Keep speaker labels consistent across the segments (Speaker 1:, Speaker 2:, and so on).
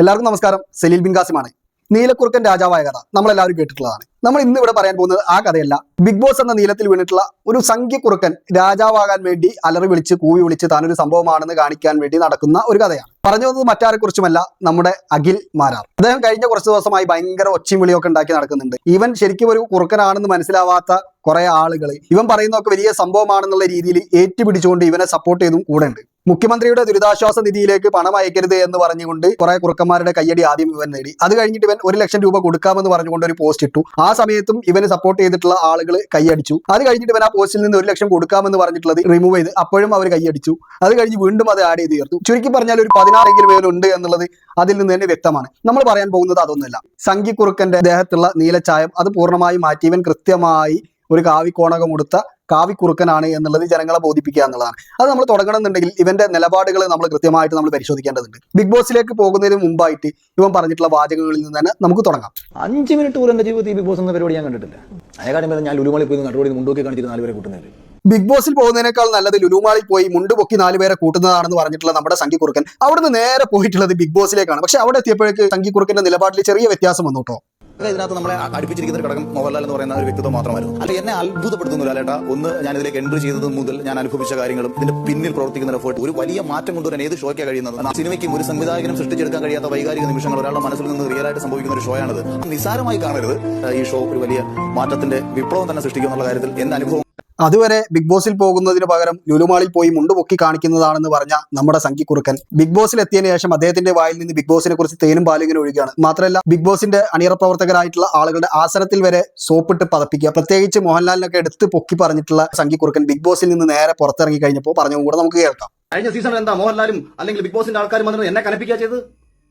Speaker 1: എല്ലാവർക്കും നമസ്കാരം. സലീൽ ബിൻ കാസിമാണ് നീലക്കുറുക്കൻ രാജാവായ കഥ നമ്മളെല്ലാവരും കേട്ടിട്ടുള്ളതാണ്. നമ്മൾ ഇന്ന് ഇവിടെ പറയാൻ പോകുന്നത് ആ കഥയല്ല. ബിഗ് ബോസ് എന്ന നീലത്തിൽ വീണിട്ടുള്ള ഒരു സംഖ്യക്കുറുക്കൻ രാജാവാകാൻ വേണ്ടി അലറി വിളിച്ച് കൂവി വിളിച്ച് താനൊരു സംഭവമാണെന്ന് കാണിക്കാൻ വേണ്ടി നടക്കുന്ന ഒരു കഥയാണ്. പറഞ്ഞു വന്നത് മറ്റാരെക്കുറിച്ചുമല്ല നമ്മുടെ അഖിൽ മാരാർ. അദ്ദേഹം കഴിഞ്ഞ കുറച്ച് ദിവസമായി ഭയങ്കര ഒച്ചയും വിളിയൊക്കെ ഉണ്ടാക്കി നടക്കുന്നുണ്ട്. ഇവൻ ശരിക്കും ഒരു കുറുക്കനാണെന്ന് മനസ്സിലാവാത്ത കുറെ ആളുകൾ ഇവൻ പറയുന്നതൊക്കെ വലിയ സംഭവമാണെന്നുള്ള രീതിയിൽ ഏറ്റുപിടിച്ചുകൊണ്ട് ഇവനെ സപ്പോർട്ട് ചെയ്തും കൂടെ ഉണ്ട്. മുഖ്യമന്ത്രിയുടെ ദുരിതാശ്വാസ നിധിയിലേക്ക് പണം അയക്കരുത് എന്ന് പറഞ്ഞുകൊണ്ട് കുറെ കുറുക്കന്മാരുടെ കയ്യടി ആദ്യം ഇവൻ നേടി. അത് കഴിഞ്ഞിട്ട് ഇവൻ ഒരു ലക്ഷം രൂപ കൊടുക്കാമെന്ന് പറഞ്ഞുകൊണ്ട് ഒരു പോസ്റ്റ് ഇട്ടു. ആ സമയത്തും ഇവന് സപ്പോർട്ട് ചെയ്തിട്ടുള്ള ആളുകൾ കൈയടിച്ചു. അത് കഴിഞ്ഞിട്ട് ഇവൻ ആ പോസ്റ്റിൽ നിന്ന് ഒരു ലക്ഷം കൊടുക്കാമെന്ന് പറഞ്ഞിട്ടുള്ളത് റിമൂവ് ചെയ്ത് അപ്പോഴും അവർ കൈയടിച്ചു. അത് കഴിഞ്ഞ് വീണ്ടും അത് ആഡ് ചെയ്ത് തീർത്തു. ചുരുക്കി പറഞ്ഞാൽ ഒരു പതിനാറെങ്കിലും പേരുണ്ട് എന്നുള്ളത് അതിൽ നിന്ന് തന്നെ വ്യക്തമാണ്. നമ്മൾ പറയാൻ പോകുന്നത് അതൊന്നുമല്ല. സംഘിക്കുറുക്കന്റെ ദേഹത്തുള്ള നീലച്ചായം അത് പൂർണമായി മാറ്റി. ഇവൻ കൃത്യമായി ഒരു കാവി കാവിക്കോണകം ഉടുത്ത കാവിക്കുറുക്കനാണ് എന്നുള്ളത് ജനങ്ങളെ ബോധിപ്പിക്കുക എന്നുള്ളതാണ്. അത് നമ്മൾ തുടങ്ങണമെന്നുണ്ടെങ്കിൽ ഇവന്റെ നിലപാടുകൾ നമ്മൾ കൃത്യമായിട്ട് നമ്മൾ പരിശോധിക്കേണ്ടതുണ്ട്. ബിഗ് ബോസിലേക്ക് പോകുന്നതിന് മുമ്പായിട്ട് ഇവൻ പറഞ്ഞിട്ടുള്ള വാചകങ്ങളിൽ നിന്ന് തന്നെ നമുക്ക് തുടങ്ങാം.
Speaker 2: അഞ്ച് മിനിറ്റ് പോലും എന്റെ ജീവിതത്തിൽ ബിഗ് ബോസ് എന്ന പരിപാടി ഞാൻ കണ്ടിട്ടില്ല. അതേക്കാട്ടും കാര്യം ഞാൻ ലുലുമാളി പോയി നടുപടി മുണ്ടോക്കി കാണിച്ചിട്ട് നാലുപേരെ കൂട്ടുന്നത്
Speaker 1: ബിഗ് ബോസിൽ പോകുന്നതിനേക്കാൾ നല്ലത് ലുലുമാളിൽ പോയി മുണ്ട് പൊക്കി നാലുപേരെ കൂട്ടുന്നതാണെന്ന് പറഞ്ഞിട്ടുള്ള നമ്മുടെ സംഘിക്കുറുക്കൻ അവിടുന്ന് നേരെ പോയിട്ടുള്ളത് ബിഗ് ബോസിലേക്കാണ്. പക്ഷെ അവിടെ എത്തിയപ്പോഴേക്ക് സംഘിക്കുറുക്കന്റെ നിലപാടിൽ ചെറിയ വ്യത്യാസം വന്നു കേട്ടോ.
Speaker 2: ഇതിനകത്ത് നമ്മളെ അടുപ്പിച്ചിരിക്കുന്ന ഒരു ഘടകം മോഹൻലാൽ എന്ന് പറയുന്ന ഒരു വ്യക്തിത്വം മാത്രമായിരുന്നു. അല്ല എന്നെ അത്ഭുതപ്പെടുത്തുന്നു ലാലേട്ട. ഒന്ന് ഞാൻ ഇതിലേക്ക് എൻട്രി ചെയ്തത് മുതൽ ഞാൻ അനുഭവിച്ച കാര്യങ്ങളും ഇതിന്റെ പിന്നിൽ പ്രവർത്തിക്കുന്ന എഫേർട്ട് ഒരു വലിയ മാറ്റം കൊണ്ടുവരാൻ ഏത് ഷോയ്ക്കാണ് കഴിയുന്നത്? സിനിമയ്ക്ക് ഒരു സംവിധായകനും സൃഷ്ടിച്ചെടുക്കാൻ കഴിയാത്ത വൈകാരിക നിമിഷങ്ങൾ ഒരാളുടെ മനസ്സിൽ നിന്ന് റിയൽ ആയിട്ട് സംഭവിക്കുന്ന ഒരു ഷോയാണിത് നിസാരമായി കാണരുത്. ഈ ഷോ ഒരു വലിയ മാറ്റത്തിന്റെ വിപ്ലവം തന്നെ സൃഷ്ടിക്കും എന്നുള്ള കാര്യത്തിൽ എന്റെ അനുഭവം
Speaker 1: അതുവരെ ബിഗ് ബോസിൽ പോകുന്നതിന് പകരം ലുലുമാളിൽ പോയി മുണ്ട് പൊക്കി കാണിക്കുന്നതാണെന്ന് പറഞ്ഞ നമ്മുടെ സംഘിക്കുറുക്കൻ ബിഗ് ബോസിൽ എത്തിയതിനു ശേഷം അദ്ദേഹത്തിന്റെ വായിൽ നിന്ന് ബിഗ് ബോസിനെ കുറിച്ച് തേനും പാലിങ്ങനെ ഒഴുകുകയാണ്. മാത്രമല്ല ബിഗ് ബോസിന്റെ അണിയറ പ്രവർത്തകരായിട്ടുള്ള ആളുകളുടെ ആസനത്തിൽ വരെ സോപ്പിട്ട് പതപ്പിക്കുക. പ്രത്യേകിച്ച് മോഹൻലാലിനൊക്കെ എടുത്ത് പൊക്കി പറഞ്ഞിട്ടുള്ള സംഘിക്കുറുക്കൻ ബിഗ് ബോസിൽ നിന്ന് നേരെ പുറത്തിറങ്ങി കഴിഞ്ഞപ്പോൾ പറഞ്ഞതും കൂടെ നമുക്ക് കേൾക്കാം.
Speaker 3: കഴിഞ്ഞ സീസണിൽ എന്താ മോഹൻലാലും അല്ലെങ്കിൽ ബിഗ് ബോസിന്റെ ആൾക്കാരും വന്നിട്ട് എന്നെ കനപ്പിക്കുക ചെയ്ത്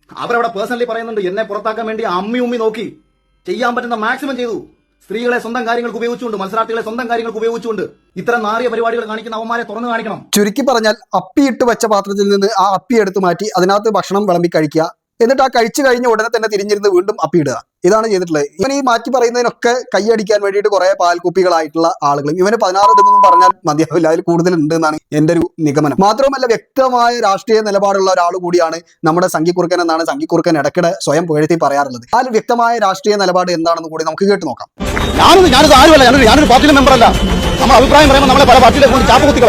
Speaker 3: അവരവിടെ പേഴ്സണലി പറയുന്നുണ്ട് എന്നെ പുറത്താക്കാൻ വേണ്ടി അമ്മി ഉമ്മി നോക്കി. ചെയ്യാൻ പറ്റുന്ന മാക്സിമം ചെയ്തു. സ്ത്രീകളെ സ്വന്തം കാര്യങ്ങൾക്ക് ഉപയോഗിച്ചുകൊണ്ട് മത്സരാർത്ഥികളെ സ്വന്തം കാര്യങ്ങൾക്ക് ഉപയോഗിച്ചുകൊണ്ട് ഇത്തരം നാറിയ പരിപാടികൾ കാണിക്കുന്ന അവന്മാരെ തുറന്നു കാണിക്കണം.
Speaker 1: ചുരുക്കി പറഞ്ഞാൽ അപ്പി ഇട്ട് വെച്ച പാത്രത്തിൽ നിന്ന് ആ അപ്പി എടുത്തു മാറ്റി അതിനകത്ത് ഭക്ഷണം വിളമ്പി കഴിക്കുക. എന്നിട്ട് ആ കഴിച്ചു കഴിഞ്ഞ ഉടനെ തന്നെ തിരിഞ്ഞിരുന്ന് വീണ്ടും അപ്പിയിടുക ഇതാണ് ചെയ്തിട്ടുള്ളത്. ഇവൻ ഈ മാറ്റി പറയുന്നതിനൊക്കെ കൈയടിക്കാൻ വേണ്ടിയിട്ട് കുറെ പാൽക്കുപ്പികളായിട്ടുള്ള ആളുകളും ഇവന് പതിനാറ് ദിവസം പറഞ്ഞാൽ മതിയാവില്ല. അതിൽ കൂടുതലുണ്ട് എന്നാണ് എന്റെ ഒരു നിഗമനം. മാത്രമല്ല വ്യക്തമായ രാഷ്ട്രീയ നിലപാടുള്ള ഒരാൾ കൂടിയാണ് നമ്മുടെ സംഘിക്കുറുക്കൻ എന്നാണ് സംഘിക്കുറുക്കൻ ഇടയ്ക്കിടെ സ്വയം പുകഴ്ത്തി പറയാറുള്ളത്. ആ വ്യക്തമായ രാഷ്ട്രീയ നിലപാട് എന്താണെന്ന് കൂടി നമുക്ക് കേട്ട് നോക്കാം.
Speaker 3: ഞാനൊന്നും ഞാനത് ആരുമല്ല. ഞാനൊരു ഞാനൊരു പാർട്ടിയിലെ മെമ്പറല്ല. നമ്മൾ അഭിപ്രായം പറയുമ്പോൾ നമ്മളെ പല പാർട്ടിയിലെ കൊണ്ട് ചാപ്പ് കുത്തി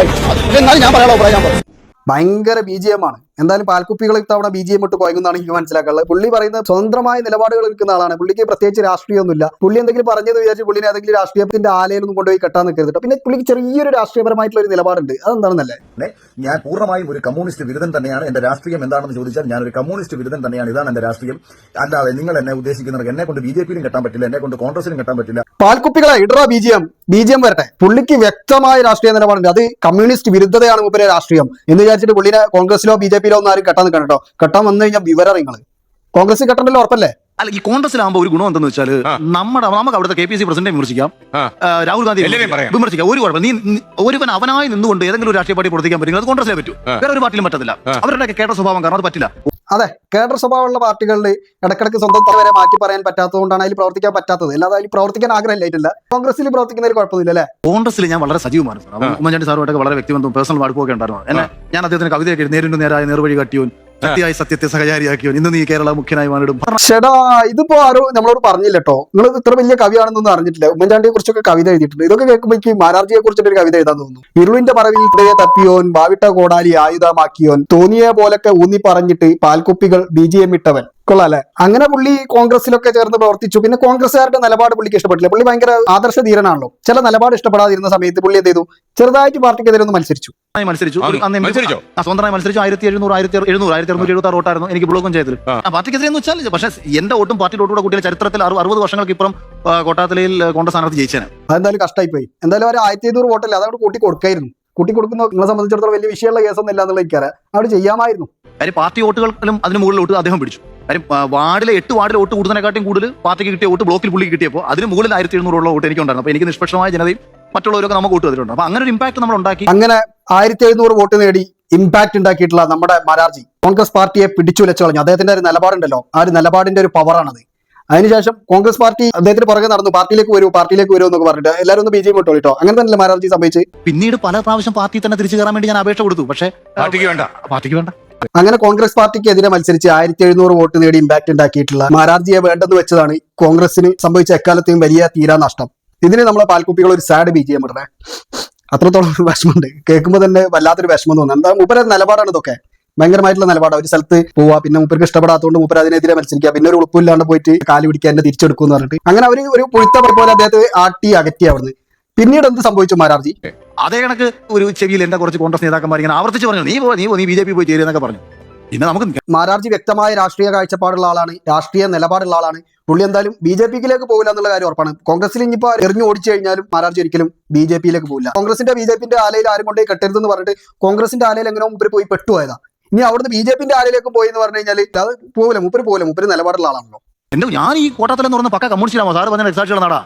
Speaker 3: എന്നാലും ഞാൻ പറയാനുള്ള അഭിപ്രായം ഞാൻ
Speaker 1: ഭയങ്കര ബി ജി എം ആണ്. എന്തായാലും പാൽക്കുപ്പികൾ ഇത്തവണ ബി ജി എം ഇട്ട് പോയെന്നാണ് എനിക്ക് മനസ്സിലാക്കാനുള്ളത്. പുള്ളി പറയുന്നത് സ്വതന്ത്രമായ നിലപാടുകൾ എടുക്കുന്ന ആളാണ്. പുള്ളിക്ക് പ്രത്യേകിച്ച് രാഷ്ട്രീയമൊന്നുമില്ല. പുള്ളി എന്തെങ്കിലും പറഞ്ഞെന്ന് വിചാരിച്ച് പുള്ളിനെ ഏതെങ്കിലും രാഷ്ട്രീയത്തിന്റെ ആലയിലൊന്നും കൊണ്ടുപോയി കെട്ടാൻ നിൽക്കരുത് കേട്ടോ. പിന്നെ പുള്ളിക്ക് ചെറിയൊരു രാഷ്ട്രീയപരമായിട്ടുള്ള ഒരു നിലപാടുണ്ട്. അതെന്താണെന്നല്ലേ
Speaker 4: ഞാൻ പൂർണമായും ഒരു കമ്മ്യൂണിസ്റ്റ് വിരുദ്ധൻ തന്നെയാണ്. എന്റെ രാഷ്ട്രീയം എന്താണെന്ന് ചോദിച്ചാൽ ഞാൻ ഒരു കമ്മ്യൂണിസ്റ്റ് വിരുദ്ധൻ തന്നെയാണ്. ഇതാണ് എന്റെ രാഷ്ട്രീയം. അല്ലാതെ നിങ്ങൾ എന്നെ ഉദ്ദേശിക്കുന്നത് എന്നെ കൊണ്ട് ബി ജെ പിയിലും കെട്ടാൻ പറ്റില്ല എന്നെ കൊണ്ട് കോൺഗ്രസിലും കെട്ടാൻ പറ്റില്ല.
Speaker 1: പാൽക്കുപ്പികളെ ഇടറ B G M. B G M വരട്ടെ. പുള്ളിക്ക് വ്യക്തമായ രാഷ്ട്രീയ നിലപാടുണ്ട്. അത് കമ്മ്യൂണിസ്റ്റ് വിരുദ്ധതയാണ് മൂപ്പരെ രാഷ്ട്രീയം. എന്ന് വിചാരിച്ചിട്ട് പുള്ളിനെ കോൺഗ്രസിലോ ബി ജെ പിയിലോ ഒന്നും ആരും കെട്ടാൻ നിൽക്കണം കേട്ടോ. കെട്ടാൻ വന്നു കഴിഞ്ഞാൽ വിവരം നിങ്ങൾ കോൺഗ്രസ് കെട്ടണ്ടല്ലോ ഉറപ്പല്ലേ?
Speaker 3: അല്ല ഈ കോൺഗ്രസിലാകുമ്പോൾ ഒരു ഗുണം എന്തെന്ന് വെച്ചാൽ നമ്മുടെ നമുക്ക് അവിടുത്തെ കെ പി സി പ്രസിഡന്റ് വിമർശിക്കാം. രാഹുൽ ഗാന്ധി. വിമർശിക്കാം. ഒരു കുഴപ്പം നീ ഒരുവൻ അവനായി നിന്നുകൊണ്ട് ഏതെങ്കിലും ഒരു രാഷ്ട്രീയ പാർട്ടി പ്രവർത്തിക്കാൻ പറ്റും അത് കോൺഗ്രസിലെ പറ്റൂ. വേറെ ഒരു പാർട്ടിയിലും പറ്റത്തില്ല. അവരുടെ കേട്ട സ്വഭാവം കാരണം അത് പറ്റില്ല.
Speaker 1: അതെ കേഡർ സ്വഭാവമുള്ള പാർട്ടികളിൽ ഇടക്കിടക്ക് സ്വന്തം തലവരെ മാറ്റി പറയാൻ പറ്റാത്തതുകൊണ്ടാണ് അതിൽ പ്രവർത്തിക്കാൻ പറ്റാത്തത്. അല്ലാതെ അതിൽ പ്രവർത്തിക്കാൻ ആഗ്രഹമില്ലായിട്ടില്ല. കോൺഗ്രസിൽ പ്രവർത്തിക്കുന്നതിൽ കുഴപ്പമില്ല അല്ലേ?
Speaker 3: കോൺഗ്രസിൽ ഞാൻ വളരെ സജീവമാണ്. ഉമ്മൻചാണ്ടി സാറുമായിട്ടൊക്കെ വളരെ വ്യക്തിബന്ധവും പേഴ്സണൽ അടുപ്പമൊക്കെ ഉണ്ടായിരുന്നു. എന്നെ ഞാൻ അദ്ദേഹത്തിന് കവിതയൊക്കെ നേരിട്ട് നേരായ നേർവഴി കാട്ടിയോൻ ശക്തിയായി സത്യത്തെ സഹചാരിയാക്കിയോ? ഇന്ന് നീ കേരള മുഖ്യനായി മാറിടും.
Speaker 1: ചേടാ ഇതിപ്പോ ആരോ നമ്മളോട് പറഞ്ഞില്ല കേട്ടോ നിങ്ങൾ ഇത്ര വലിയ കവിയാണെന്നൊന്നും അറിഞ്ഞിട്ടില്ല. ഉമ്മൻചാണ്ടിയെ കുറിച്ചൊക്കെ കവിത എഴുതിയിട്ടുണ്ട്. ഇതൊക്കെ കേൾക്കുമ്പോൾ എനിക്ക് മാരാർജിയെ കുറിച്ചിട്ട് ഒരു കവിത എഴുതാൻ തോന്നുന്നു. ഇരുളിന്റെ പറവിൽ ഇടയെ തപ്പിയോൻ ബാവിട്ട കോടാലി ആയുധമാക്കിയോൻ തോന്നിയ പോലൊക്കെ ഊന്നി പറഞ്ഞിട്ട് പാൽക്കുപ്പികൾ ബി ജി എം ഇട്ടവൻ. കൊള്ളാല്ലേ അങ്ങനെ പുള്ളി കോൺഗ്രസിലൊക്കെ ചേർന്ന് പ്രവർത്തിച്ചു. പിന്നെ കോൺഗ്രസ്സുകാരുടെ നിലപാട് പുള്ളിക്ക് ഇഷ്ടപ്പെട്ടില്ല. പുള്ളി ഭയങ്കര ആദർശ ധീരനാണല്ലോ ചില നിലപാട് ഇഷ്ടപ്പെടാതിരുന്ന സമയത്ത് പുള്ളി എന്ത് ചെയ്തു? ചെറുതായിട്ട് പാർട്ടിക്കെതിരെ ഒന്ന് മത്സരിച്ചു.
Speaker 3: മത്സരിച്ചു. സ്വന്തമായി മത്സരിച്ചു ആയിരത്തി എഴുന്നൂറ് ആയിരത്തി എഴുന്നൂറ് ആയിരത്തി അറുന്നൂറ്റി എഴുപത്തി ആറ് വോട്ടായിരുന്നു എനിക്ക് ബ്ലോക്കും ചെയ്തത്. പാർട്ടിക്കെതിരെ എന്ന് വെച്ചാൽ പക്ഷേ എന്റെ വോട്ടും പാർട്ടിയുടെ വോട്ടുകൂടെ കൂട്ടിയ ചരിത്രത്തിൽ അറു- അറുപത് വർഷങ്ങൾക്ക് ഇപ്പുറം ആ, കോട്ടാത്തലയിൽ കോൺഗ്രസ് സ്ഥാനാർത്ഥി ജയിച്ചേനെ.
Speaker 1: അതെന്തായാലും കഷ്ടമായി പോയി എന്തായാലും ഒരു ആയിരത്തി എഴുന്നൂറ് വോട്ടല്ലേ അതവിടെ കൂട്ടി കൊടുക്കായിരുന്നു. കൂട്ടി കൊടുക്കുന്ന നിങ്ങളെ സംബന്ധിച്ചിടത്തോളം വലിയ വിഷയമുള്ള കേസൊന്നും ഇല്ല എന്നുള്ള ഇക്കാരെ അവിടെ ചെയ്യാമായിരുന്നു.
Speaker 3: പാർട്ടി വോട്ടുകളിലും അതിന് മുകളിലോട്ട് അദ്ദേഹം പിടിച്ചു. കാര്യം വാർഡിലെ എട്ട് വാർഡിലെ വോട്ട് കൂടുന്നതിനെക്കാട്ടും കൂടുതൽ പാർട്ടിക്ക് കിട്ടിയ വോട്ട് ബ്ലോക്കിൽ പുള്ളി കിട്ടിയപ്പോൾ അതിന് മുകളിൽ ആയിരത്തി എഴുന്നൂറുള്ള വോട്ട് എനിക്കുണ്ടായിരുന്നു. അപ്പോൾ എനിക്ക് നിഷ്പക്ഷമായ ജനതയും മറ്റുള്ളവരൊക്കെ നമുക്ക് വോട്ട് ചെയ്തിട്ടുണ്ട് അപ്പോൾ അങ്ങനെ ഒരു ഇമ്പാക്ട് നമ്മൾ ഉണ്ടാക്കി.
Speaker 1: അങ്ങനെ ആയിരത്തി എഴുന്നൂറ് വോട്ട് നേടി ഇമ്പാക്ട് ഉണ്ടാക്കിയിട്ടുള്ള നമ്മുടെ മാരാർജി കോൺഗ്രസ് പാർട്ടിയെ പിടിച്ചുലച്ചു കളഞ്ഞു. അദ്ദേഹത്തിന്റെ ഒരു നിലപാടുണ്ടല്ലോ. ആ ഒരു നിലപാടിന്റെ ഒരു പവറാണത് അതിനുശേഷം കോൺഗ്രസ് പാർട്ടി അദ്ദേഹത്തിന് പുറകെ നടന്നു. പാർട്ടിയിലേക്ക് വരൂ പാർട്ടിയിലേക്ക് വരൂ എന്നൊക്കെ പറഞ്ഞിട്ട് എല്ലാവരും ഒന്ന് ബി ജെ പി ഇട്ടോ അങ്ങനെ തന്നെ മാരാർജി സംഭവിച്ച്
Speaker 3: പിന്നീട് പല പ്രാവശ്യം പാർട്ടി തന്നെ തിരിച്ചു കയറാൻ വേണ്ടി ഞാൻ അപേക്ഷ കൊടുത്തു. പക്ഷേ
Speaker 5: പാർട്ടിക്ക് വേണ്ട.
Speaker 3: പാർട്ടിക്ക് വേണ്ട.
Speaker 1: അങ്ങനെ കോൺഗ്രസ് പാർട്ടിക്ക് എതിരെ മത്സരിച്ച് ആയിരത്തി എഴുന്നൂറ് വോട്ട് നേടി ഇമ്പാക്ട് ഉണ്ടാക്കിയിട്ടുള്ള മാരാർജിയെ വേണ്ടെന്ന് വെച്ചതാണ് കോൺഗ്രസിന് സംഭവിച്ച എക്കാലത്തെയും വലിയ തീരാ നഷ്ടം. ഇതിന് നമ്മളെ പാൽക്കുപ്പികൾ ഒരു സാഡ് ബി ജി എം ഇടണേ. അത്രത്തോളം വിഷമമുണ്ട്. കേൾക്കുമ്പോൾ തന്നെ വല്ലാത്തൊരു വിഷമം തോന്നുന്നു എന്താ മൂപ്പര നിലപാടാണ് ഇതൊക്കെ? ഭയങ്കരമായിട്ടുള്ള നിലപാടാണ് ഒരു സ്ഥലത്ത് പോവാ. പിന്നെ മൂപ്പർക്ക് ഇഷ്ടപ്പെടാത്തതുകൊണ്ട് മൂപ്പർ അതിനെതിരെ മത്സരിക്കുക. പിന്നെ ഒരു ഉളുപ്പില്ലാണ്ട് പോയിട്ട് കാൽ പിടിക്കാൻ എന്നെ തിരിച്ചെടുക്കും എന്ന് പറഞ്ഞിട്ട്. അങ്ങനെ അവർ ഒരു പുഴുത്ത പോലെ അദ്ദേഹത്തെ ആട്ടി അകറ്റി അവിടുന്ന്. പിന്നീട് എന്ത് സംഭവിച്ചു മാരാർജി?
Speaker 3: അതേ കണക്ക് ഒരു ചെവിയിൽ എന്റെ കുറച്ച് കോൺഗ്രസ് നേതാക്കന്മാർ ഇങ്ങനെ ആവർത്തിച്ച് പറഞ്ഞു നീ പോ നീ പോ നീ ബി ജെ പി പോയി ചേരുന്നൊക്കെ പറഞ്ഞു. പിന്നെ നമുക്ക്
Speaker 1: മാരാർജി വ്യക്തമായ രാഷ്ട്രീയ കാഴ്ചപ്പാടുള്ള ആളാണ് രാഷ്ട്രീയ നിലപാടുള്ള ആളാണ്. പുള്ളി എന്തായാലും ബി ജെ പിയിലേക്ക് പോകില്ല എന്നുള്ള കാര്യം ഉറപ്പാണ്. കോൺഗ്രസിൽ ഇനിയിപ്പോൾ എറിഞ്ഞു ഓടിച്ചു കഴിഞ്ഞാലും മാരാർജി ഒരിക്കലും ബി ജെ പിയിലേക്ക് പോകില്ല കോൺഗ്രസിന്റെ ബി ജെ പിന്റെ ആലയിൽ ആരും കൊണ്ടേ കെട്ടരുതെന്ന് പറഞ്ഞിട്ട് കോൺഗ്രസിന്റെ ആലയിൽ എങ്ങനെ മുപ്പര് പോയി പെട്ടുപോയതാ. ഇനി അവിടുന്ന് ബി ജെ പിന്റെ ആലയിലേക്ക് പോയി എന്ന് പറഞ്ഞു കഴിഞ്ഞാൽ അത് പോകില്ല മുപ്പര് പോകില്ല മുപ്പര് നിലപാടുള്ള ആളാണല്ലോ.
Speaker 3: എന്റെ ഞാൻ ഈ കോട്ടത്തിലെന്ന് പറഞ്ഞ പക്ക കമ്മ്യൂണിസ്റ്റാണോ സാറ് പറഞ്ഞ രക്സാക്ഷിയുടെ നാടാ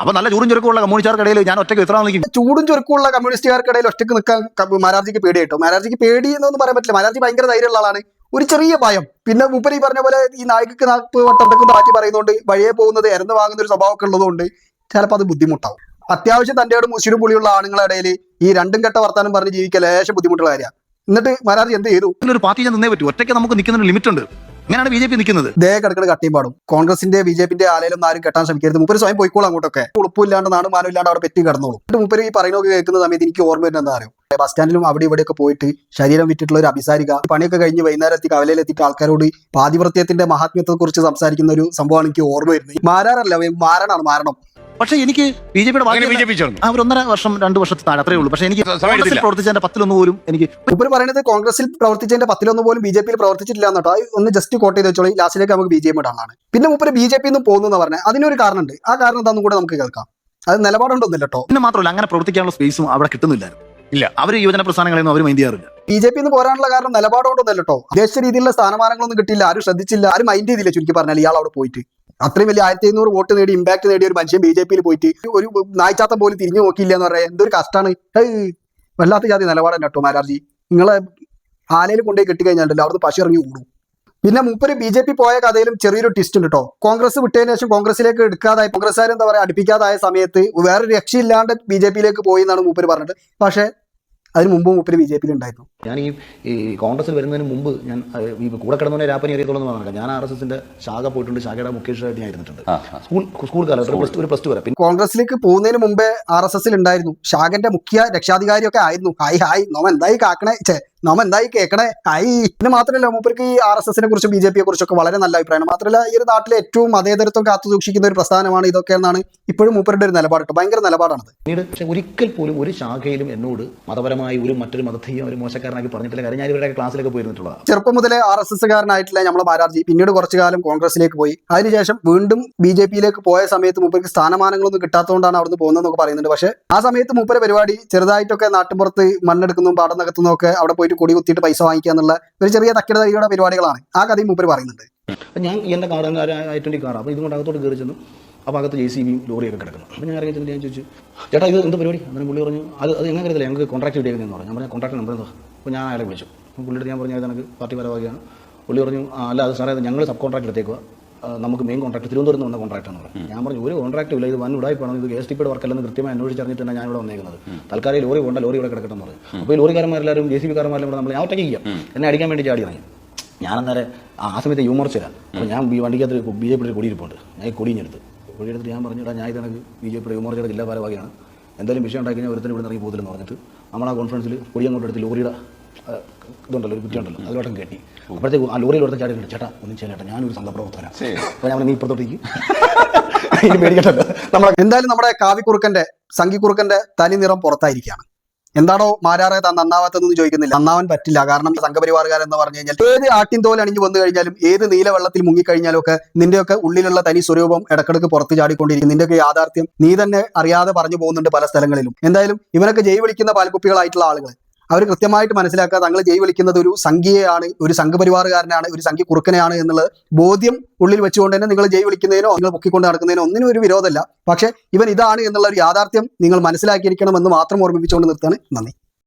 Speaker 3: അപ്പൊ നല്ല ചൂടും ചുരുക്കമുള്ള കമ്മ്യൂണിസ്റ്റുകാർക്കിടയിൽ ഞാൻ ഒറ്റയ്ക്ക് എത്ര നിൽക്കും?
Speaker 1: ചൂടും ചുരുക്കമുള്ള കമ്മ്യൂണിസ്റ്റുകാർക്കിടയിൽ ഒറ്റയ്ക്ക് നിൽക്കാൻ മാരാർജിക്ക് പേടി കേട്ടോ. മാരാർജിക്ക് പേടി എന്നൊന്നും പറയാൻ പറ്റില്ല. മാരാർജി ഭയങ്കര ധൈര്യമുള്ള ആളാണ്. ഒരു ചെറിയ ഭയം. പിന്നെ മൂപ്പര് ഈ പറഞ്ഞ പോലെ ഈ നായ്ക്ക് നാപ്പ് വട്ടം മാറ്റി പറയുന്നതുകൊണ്ട് വഴിയെ പോകുന്നത് ഇരന്ന് വാങ്ങുന്ന ഒരു സ്വഭാവമൊക്കെ ഉള്ളതുകൊണ്ട് ചിലപ്പോൾ അത് ബുദ്ധിമുട്ടാവും. അത്യാവശ്യം തന്റെയോട് മുസ്ലിം പുളിയുള്ള ആണുങ്ങളുടെ ഇടയിൽ ഈ രണ്ടും കെട്ട വർത്താനം പറഞ്ഞ് ജീവിക്കാൻ ലേശം ബുദ്ധിമുട്ടുള്ള കാര്യമാണ് എന്നിട്ട് മാരാർജി എന്ത് ചെയ്തു?
Speaker 3: ഒരു പാർട്ടി ഞാൻ നിന്നേ പറ്റൂ. ഒറ്റയ്ക്ക് നമുക്ക് നിൽക്കുന്ന ലിമിറ്റ് ഉണ്ട്. ഇങ്ങനെയാണ് ബി ജെ പി നിൽക്കുന്നത്.
Speaker 1: ദേ കിടക്കുന്ന കട്ടിയും പാടും. കോൺഗ്രസിന്റെ ബി ജെ പിന്റെ ആലയിലും ആരും കെട്ടാൻ ശ്രമിക്കരുത്. മുപ്പര് സ്വയം പോയിക്കോളും അങ്ങോട്ടൊക്കെ. ഉളുപ്പില്ലാണ്ട് നാടും മാനം ഇല്ലാണ്ട് അവിടെ പെറ്റി കിടന്നോളും. എന്നിട്ട് മുപ്പര് ഈ പറയുന്നൊക്കെ കേൾക്കുന്ന സമയത്ത് എനിക്ക് ഓർമ്മ വരുന്നത് അറിയോ? ബസ് സ്റ്റാൻഡിലും അവിടെ ഇവിടെയൊക്കെ പോയിട്ട് ശരീരം വിറ്റിട്ടുള്ള ഒരു അഭിസാരിക പണിയൊക്കെ കഴിഞ്ഞ് വൈകുന്നേരം എത്തി കവലയിൽ എത്തിയിട്ട് ആൾക്കാരോട് പാതിവൃത്യത്തിന്റെ മഹാത്മ്യത്തെ കുറിച്ച് സംസാരിക്കുന്ന ഒരു സംഭവമാണ് എനിക്ക് ഓർമ്മ വരുന്നത്. മാരാറല്ല മാരണാണ് മാരണം.
Speaker 3: പക്ഷേ എനിക്ക് ബി ജെ പിയുടെ
Speaker 5: അങ്ങനെ ബി ജെ പി ചേർന്നു.
Speaker 3: ആ ഒന്നര വർഷം രണ്ട് വർഷത്തെ താഴെ അത്രേ ഉള്ളൂ. പക്ഷേ എനിക്ക്
Speaker 5: സമയം
Speaker 3: കോൺഗ്രസിൽ. പ്രവർത്തിച്ചതിന്റെ പത്തിലൊന്ന് പോലും എനിക്ക്
Speaker 1: മുപ്പര് പറയുന്നത് കോൺഗ്രസിൽ പ്രവർത്തിച്ചതിന്റെ പത്തിലൊന്ന് പോലും ബി ജെ പിയിൽ പ്രവർത്തിച്ചിട്ടില്ല എന്നിട്ടോ അത് ഒന്ന് ജസ്റ്റ് കോട്ട് ചെയ്ത് വെച്ചോളി. ലാസ്റ്റിലേക്ക് നമുക്ക് ബി ജെ പി ഇടാനാണ് പിന്നെ മുപ്പര് ബി ജെ പി നിന്ന് പോകുന്നു എന്ന് പറഞ്ഞാൽ അതിനൊരു കാരണമുണ്ട്. ആ കാരണം എന്താണെന്ന് കൂടെ നമുക്ക് കേൾക്കാം. അത് നിലപാടുണ്ടൊന്നുമില്ല കേട്ടോ
Speaker 3: പിന്നെ മാത്രമല്ല അങ്ങനെ പ്രവർത്തിക്കാനുള്ള സ്പേസും അവിടെ കിട്ടുന്നില്ലായിരുന്നു.
Speaker 5: ഇല്ല.
Speaker 3: അവർ യുവജന പ്രസ്ഥാനങ്ങളെയൊന്നും അവർ മൈൻഡ് ചെയ്യാറില്ല.
Speaker 1: ബി ജെ പി എന്ന് പോരാനുള്ള കാരണം നിലപാടുകൊണ്ടൊന്നല്ല കേട്ടോ ഉദ്ദേശിച്ച രീതിയിലുള്ള സ്ഥാനമാനങ്ങളൊന്നും കിട്ടില്ല ആരും ശ്രദ്ധിച്ചില്ല. ആരും മൈൻഡ് ചെയ്തില്ല ചുരുക്കി പറഞ്ഞാൽ ഇയാൾ അവിടെ പോയിട്ട്. അത്രയും വലിയ ആയിരത്തി അഞ്ഞൂറ് വോട്ട് നേടി ഇമ്പാക്ട് നേടിയ ഒരു മനുഷ്യൻ ബി ജെ പിയിൽ പോയിട്ട് ഒരു നായ്ച്ചാത്തം പോലും തിരിഞ്ഞു നോക്കിയില്ല എന്ന് പറയാം എന്തൊരു കഷ്ടമാണ് വല്ലാത്ത ജാതി നിലപാടാണ് കേട്ടോ മാരാർജി. നിങ്ങളെ ആലയിൽ കൊണ്ടുപോയി കെട്ടിക്കഴിഞ്ഞാണ്ടല്ലോ അവിടുന്ന് പശു ഇറങ്ങി കൂടും പിന്നെ മൂപ്പര് ബി ജെ പി പോയ കഥയിലും ചെറിയൊരു ട്വിസ്റ്റ് ഉണ്ട് കേട്ടോ. കോൺഗ്രസ് വിട്ടതിന് ശേഷം കോൺഗ്രസിലേക്ക് എടുക്കാതായി കോൺഗ്രസ്സുകാർ എന്താ പറയുക അടുപ്പിക്കാതായ സമയത്ത് വേറെ രക്ഷയില്ലാണ്ട് ബി ജെ പിയിലേക്ക് പോയി എന്നാണ് മൂപ്പര് പറഞ്ഞത് പക്ഷേ അതിന് മുമ്പ് മൂപ്പര് ബി ജെ പിയിൽ ഉണ്ടായിരുന്നു.
Speaker 6: ഞാൻ ഈ ഈ കോൺഗ്രസിൽ വരുന്നതിന് മുമ്പ് ഞാൻ ഈ കൂടെ കിടന്നവനെ രാപ്പനി അറിയത്തുള്ളൂ എന്ന് പറഞ്ഞാൽ ഞാൻ ആർ എസ് എസിന്റെ ശാഖ പോയിട്ടുണ്ട് ശാഖയുടെ മുഖ്യമായിട്ട് ഞാൻ ഇരുന്നിട്ടുണ്ട്. സ്കൂൾ സ്കൂൾ കാലത്ത് പ്ലസ് ടു ഒരു പ്ലസ് ടു വരെ. പിന്നെ
Speaker 1: കോൺഗ്രസിലേക്ക് പോകുന്നതിന് മുമ്പേ ആർ എസ് എസിൽ ഉണ്ടായിരുന്നു. ശാഖന്റെ മുഖ്യ രക്ഷാധികാരിയൊക്കെ ആയിരുന്നു. ഹായ് ഹായ് നോമ എന്തായി കാക്കണേ? നോമ എന്തായി കേൾക്കണേ ഐ പിന്നെ മാത്രമല്ല മൂപ്പർക്ക് ഈ ആർ എസ് എസിനെ കുറിച്ചും ബി ജെ പിയെ കുറിച്ചൊക്കെ വളരെ നല്ല അഭിപ്രായമാണ്. മാത്രമല്ല ഈ ഒരു നാട്ടിലെ ഏറ്റവും മതേതരത്വം കാത്തു സൂക്ഷിക്കുന്ന ഒരു പ്രസ്ഥാനമാണ് ഇതൊക്കെ എന്നാണ് ഇപ്പോഴും മൂപ്പരുടെ ഒരു നിലപാട് കേട്ടോ. ഭയങ്കര നിലപാടാണത്.
Speaker 6: പിന്നീട് പക്ഷേ ഒരിക്കൽ പോലും ഒരു ശാഖയിലും എന്നോട് മതപരമായി ഒരു മറ്റൊരു മതത്തെയും ഒരു മോശക്കാരനാക്കി പറഞ്ഞിട്ടില്ല. കാര്യം ഞാൻ ഇവരുടെ ക്ലാസ്സിലൊക്കെ പോയിരുന്നിട്ടുള്ളത്
Speaker 1: ചെറുപ്പം മുതലേ ആർ എസ് എസ്സുകാരനായിട്ടുള്ള നമ്മളെ ബാലാർജി പിന്നീട് കുറച്ചു കാലം കോൺഗ്രസിലേക്ക് പോയി. അതിനുശേഷം വീണ്ടും ബി ജെ പിയിലേക്ക് പോയ സമയത്ത് മൂപ്പർക്ക് സ്ഥാനമാനങ്ങളൊന്നും കിട്ടാത്തതുകൊണ്ടാണ് അവിടുന്ന് പോകുന്നതെന്നൊക്കെ പറയുന്നുണ്ട്. പക്ഷേ ആ സമയത്ത് മൂപ്പരെ പരിപാടി ചെറുതായിട്ടൊക്കെ നാട്ടിൻപുറത്ത് മണ്ണെടുക്കുന്നതും പാടം നികത്തുന്നതും ഒക്കെ അവിടെ പോയിട്ട് കൊടി കുത്തിയിട്ട് പൈസ വാങ്ങിക്കുക എന്നുള്ള ഒരു ചെറിയ തക്കിടതയുടെ പരിപാടികളാണ്. ആ കഥയും മൂപ്പര് പറയുന്നുണ്ട്.
Speaker 6: ഞാൻ എന്റെ കാർ ഐ ട്വന്റി കാർ അപ്പോൾ ഇതുകൊണ്ട് അകത്തോട്ട് കയറി ചെന്നു. അപ്പോൾ അകത്ത് ജെ സി ബിയും ലോറിയൊക്കെ കിടക്കുന്നു. അപ്പോൾ ഞാൻ ചെന്നിട്ട് ഞാൻ ചോദിച്ചു ചേട്ടാ ഇത് എന്ത് പരിപാടി? അന്നേരം പുള്ളി പറഞ്ഞു അത് അത് എങ്ങനെ കരുതില്ല ഞങ്ങൾക്ക് കോൺട്രാക്ട് കിട്ടിയേക്കുന്നതെന്ന് പറഞ്ഞു. ഞാൻ പറഞ്ഞു കോൺട്രാക്ട് നമ്പർ എന്താ? അപ്പോൾ ഞാൻ അയാളെ വിളിച്ചു. പുള്ളിയുടെ ഞാൻ പറഞ്ഞു അത് എനിക്ക് പാർട്ടി പരവാകിയാണ് പുള്ളി പറഞ്ഞു അല്ല അത് സാറേ ഞങ്ങൾ സബ് കോൺട്രാക്ട് എടുത്തേക്കുക നമുക്ക് മെയിൻ കോൺട്രാക്ട് തിരുവനന്തപുരത്ത് നിന്ന് വന്ന കോൺട്രാക്ട് എന്ന് ഞാൻ പറഞ്ഞു ഒരു കോൺട്രാക്ട് ഇല്ല. ഇത് വൻ ഉടായ്പാണ് ഇത് എസ് ടി പിയുടെ വർക്കല്ലെന്ന് കൃത്യമായി അന്വേഷിച്ചറിഞ്ഞിട്ടാണ് ഞാൻ ഇവിടെ വന്നേക്കുന്നത്. തൽക്കാലം ലോറി പോകണ്ട ലോറി ഇവിടെ കിടക്കട്ടെ എന്ന് പറഞ്ഞു. അപ്പോൾ ഈ ലോറിക്കാരന്മാരെല്ലാവരും ജെ സി പി കാരന്മാരെല്ലാം കൂടെ നമ്മൾ ഞാൻ ഒറ്റയ്ക്ക് ചെയ്യാം. എന്നെ അടിക്കാൻ വേണ്ടി ചാടി ഇറങ്ങി. ഞാൻ അന്നേരം ആ സമയത്ത് യൂമർച്ചില്ല അപ്പോൾ ഞാൻ ഈ വണ്ടിക്കകത്ത് ബി ജെ പിയുടെ കൊടിയിരിപ്പുണ്ട്. ഞാൻ ഈ കൊടിഞ്ഞെടുത്ത് കൊടിയെടുത്ത് ഞാൻ പറഞ്ഞു "എടാ, ഞാൻ ഇതണക്ക് ബി ജെ പിയുടെ യൂമർച്ചയുടെ ജില്ലാ ഭാരവാഹിയാണ്. എന്തായാലും വിഷയം ഉണ്ടാക്കി കഴിഞ്ഞാൽ ഇവിടെ ഇറങ്ങി പോകത്തില്ലെന്ന് പറഞ്ഞിട്ട് നമ്മൾ ആ കോൺഫറൻസിൽ കൊടി അങ്ങോട്ട് എടുത്ത് ലോറിയുടെ ഇതുണ്ടല്ലോ ഒരു കുറ്റിയുണ്ടല്ലോ അതിലോട്ടം കെട്ടി. അപ്പോഴത്തേക്ക് ആ ലോറിയിൽ ഒരുത്തൻ ചാടി ചേട്ടാ ഒന്നും ചേട്ടാ ഞാനൊരു സംഘപ്രവർത്തകനാണ് അപ്പോൾ ഞാൻ നീ ഇപ്പുറത്തോട്ടേക്ക് ഇനി നമ്മൾ നമ്മളെ
Speaker 1: എന്തായാലും നമ്മുടെ കാവിക്കുറുക്കന്റെ സംഘിക്കുറുക്കന്റെ തനി നിറം പുറത്തായിരിക്കുകയാണ്. എന്താണോ മാരാറെ താൻ നന്നാവാത്തതെന്ന് ചോദിക്കുന്നില്ല. നന്നാവാൻ പറ്റില്ല. കാരണം സംഘപരിവാറുകാരൻ എന്ന് പറഞ്ഞു കഴിഞ്ഞാൽ ഏത് ആട്ടിൻ തോൽ അണിഞ്ഞു വന്നു കഴിഞ്ഞാലും ഏത് നീലവെള്ളത്തിൽ മുങ്ങിക്കഴിഞ്ഞാലും ഒക്കെ നിന്റെയൊക്കെ ഉള്ളിലുള്ള തനി സ്വരൂപം ഇടക്കിടക്ക് പുറത്ത് ചാടിക്കൊണ്ടിരിക്കും. നിന്റെയൊക്കെ യാഥാർത്ഥ്യം നീ തന്നെ അറിയാതെ പറഞ്ഞു പോകുന്നുണ്ട് പല സ്ഥലങ്ങളിലും. എന്തായാലും ഇവനൊക്കെ ജയ് വിളിക്കുന്ന പാൽക്കുപ്പികളായിട്ടുള്ള ആളുകൾ അവർ കൃത്യമായിട്ട് മനസ്സിലാക്കുക തങ്ങൾ ജയ് വിളിക്കുന്നത് ഒരു സംഖ്യയാണ് ഒരു സംഘപരിവാറുകാരനാണ് ഒരു സംഘി കുറുക്കനെയാണ് എന്നുള്ളത് ബോധ്യം ഉള്ളിൽ വെച്ചുകൊണ്ട് തന്നെ നിങ്ങൾ ജയ് വിളിക്കുന്നതിനോ നിങ്ങൾ പൊക്കിക്കൊണ്ട് നടക്കുന്നതിനോ ഒന്നിനും ഒരു വിരോധമല്ല. പക്ഷേ ഇവൻ ഇതാണ് എന്നുള്ള ഒരു യാഥാർത്ഥ്യം നിങ്ങൾ മനസ്സിലാക്കിയിരിക്കണം എന്ന് മാത്രം ഓർമ്മിപ്പിച്ചുകൊണ്ട് നിർത്താണ് നന്ദി.